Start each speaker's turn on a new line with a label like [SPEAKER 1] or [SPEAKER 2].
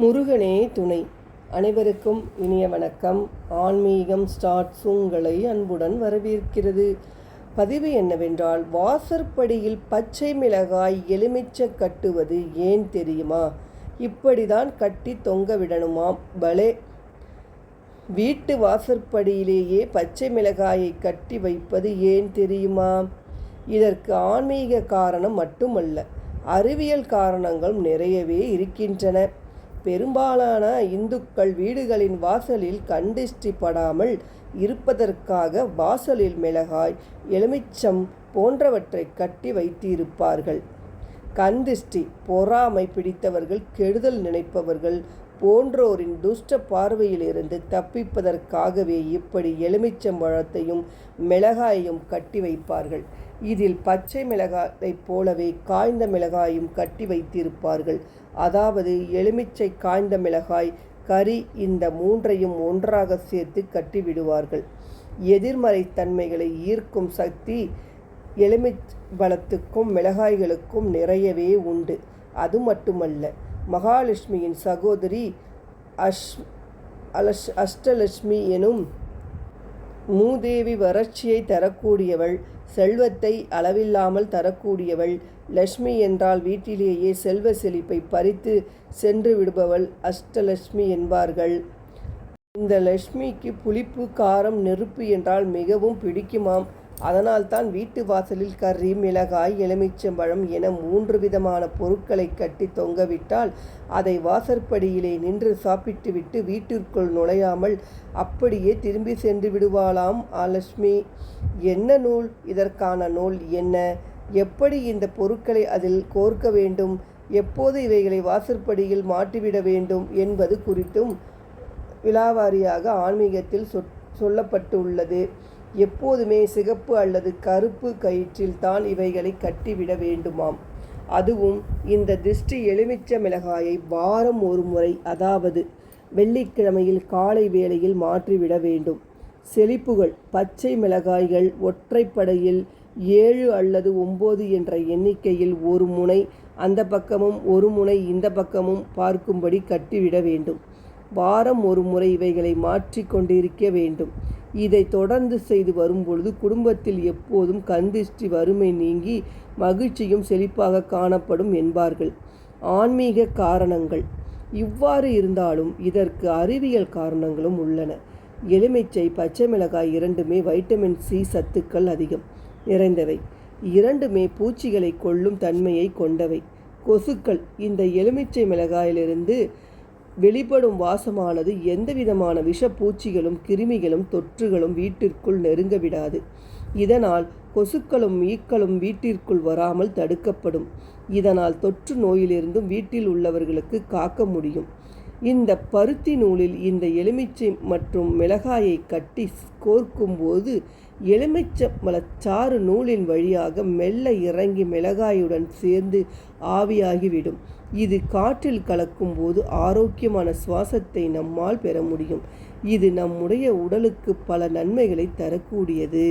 [SPEAKER 1] முருகனே துணை. அனைவருக்கும் இனிய வணக்கம். ஆன்மீகம் ஸ்டார்ட்ஸ் உங்களை அன்புடன் வரவேற்கிறது. பதிவு என்னவென்றால் வாசற்படியில் பச்சை மிளகாய் எலுமிச்சை கட்டுவது ஏன் தெரியுமா? இப்படிதான் கட்டி தொங்க விடணுமாம். பலே. வீட்டு வாசற்படியிலேயே பச்சை மிளகாயை கட்டி வைப்பது ஏன் தெரியுமா? இதற்கு ஆன்மீக காரணம் மட்டுமல்ல அறிவியல் காரணங்கள் நிறையவே இருக்கின்றன. பெரும்பாலான இந்துக்கள் வீடுகளின் வாசலில் கண்டிஷ்டி படாமல் இருப்பதற்காக வாசலில் மிளகாய் எலுமிச்சம் போன்றவற்றை கட்டி வைத்திருப்பார்கள். கந்திஷ்டி பொறாமை பிடித்தவர்கள் கெடுதல் நினைப்பவர்கள் போன்றோரின் துஷ்ட பார்வையிலிருந்து தப்பிப்பதற்காகவே இப்படி எலுமிச்சம் பழத்தையும் மிளகாயையும் கட்டி வைப்பார்கள். இதில் பச்சை மிளகாயைப் போலவே காய்ந்த மிளகாயும் கட்டி வைத்திருப்பார்கள். அதாவது எலுமிச்சை காய்ந்த மிளகாய் கறி இந்த மூன்றையும் ஒன்றாக சேர்த்து கட்டிவிடுவார்கள் எதிர்மறை தன்மைகளை ஈர்க்கும் சக்தி எலுமி பலத்துக்கும் மிளகாய்களுக்கும் நிறையவே உண்டு. அது மட்டுமல்ல மகாலட்சுமியின் சகோதரி அஷ் அலஷ் அஷ்டலட்சுமி எனும் மூதேவி வறட்சியை தரக்கூடியவள் செல்வத்தை அளவில்லாமல் தரக்கூடியவள் லட்சுமி என்றால் வீட்டிலேயே செல்வ செழிப்பை பறித்து சென்று விடுபவள் அஷ்டலட்சுமி என்பார்கள். இந்த லட்சுமிக்கு புளிப்பு காரம் நெருப்பு என்றால் மிகவும் பிடிக்குமாம். அதனால்தான் வீட்டு வாசலில் கறி மிளகாய் எலுமிச்சம்பழம் என மூன்று விதமான பொருட்களை கட்டி தொங்கவிட்டால் அதை வாசற்படியிலே நின்று சாப்பிட்டுவிட்டு வீட்டிற்குள் நுழையாமல் அப்படியே திரும்பி சென்று விடுவாளாம் ஆலட்சுமி என்ன நூல்? இதற்கான நூல் என்ன? எப்படி இந்த பொருட்களை அதில் கோர்க்க வேண்டும்? எப்போது இவைகளை வாசற்படியில் மாட்டிவிட வேண்டும் என்பது குறித்தும் விலாவாரியாக ஆன்மீகத்தில் சொ சொல்லப்பட்டுள்ளது. எப்போதுமே சிகப்பு அல்லது கருப்பு கயிற்றில் தான் இவைகளை கட்டிவிட வேண்டுமாம். அதுவும் இந்த திருஷ்டி எலுமிச்ச மிளகாயை வாரம் ஒரு முறை அதாவது வெள்ளிக்கிழமையில் காலை வேளையில் மாற்றிவிட வேண்டும். செழிப்புகள் பச்சை மிளகாய்கள் ஒற்றைப்படையில் ஏழு அல்லது ஒம்பது என்ற எண்ணிக்கையில் ஒரு முனை அந்த பக்கமும் ஒரு முனை இந்த பக்கமும் பார்க்கும்படி கட்டிவிட வேண்டும். வாரம் ஒரு முறை இவைகளை மாற்றி கொண்டிருக்க வேண்டும். இதை தொடர்ந்து செய்து வரும்பொழுது குடும்பத்தில் எப்போதும் கந்திஷ்டி வறுமை நீங்கி மகிழ்ச்சியும் செழிப்பாக காணப்படும் என்பார்கள். ஆன்மீக காரணங்கள். இவ்வாறு இருந்தாலும் இதற்கு அறிவியல் காரணங்களும் உள்ளன. எலுமிச்சை பச்சை மிளகாய் இரண்டுமே வைட்டமின் சி சத்துக்கள் அதிகம். நிறைந்தவை. இரண்டுமே பூச்சிகளை கொல்லும் தன்மையை கொண்டவை. கொசுக்கள். இந்த எலுமிச்சை மிளகாயிலிருந்து வெளிப்படும் வாசமானது எந்தவிதமான விஷப்பூச்சிகளும் கிருமிகளும் தொற்றுகளும் வீட்டிற்குள் நெருங்க விடாது. இதனால் கொசுக்களும் ஈக்களும் வீட்டிற்குள் வராமல் தடுக்கப்படும். இதனால் தொற்று நோயிலிருந்தும் வீட்டில் உள்ளவர்களுக்கு காக்க முடியும். இந்த பருத்தி நூலில் இந்த எலுமிச்சை மற்றும் மிளகாயை கட்டி கோர்க்கும்போது எலுமிச்சம்பழச்சாறு நூலின் வழியாக மெல்ல இறங்கி மிளகாயுடன் சேர்ந்து ஆவியாகிவிடும். இது காற்றில் கலக்கும்போது ஆரோக்கியமான சுவாசத்தை நம்மால் பெற முடியும். இது நம்முடைய உடலுக்கு பல நன்மைகளை தரக்கூடியது.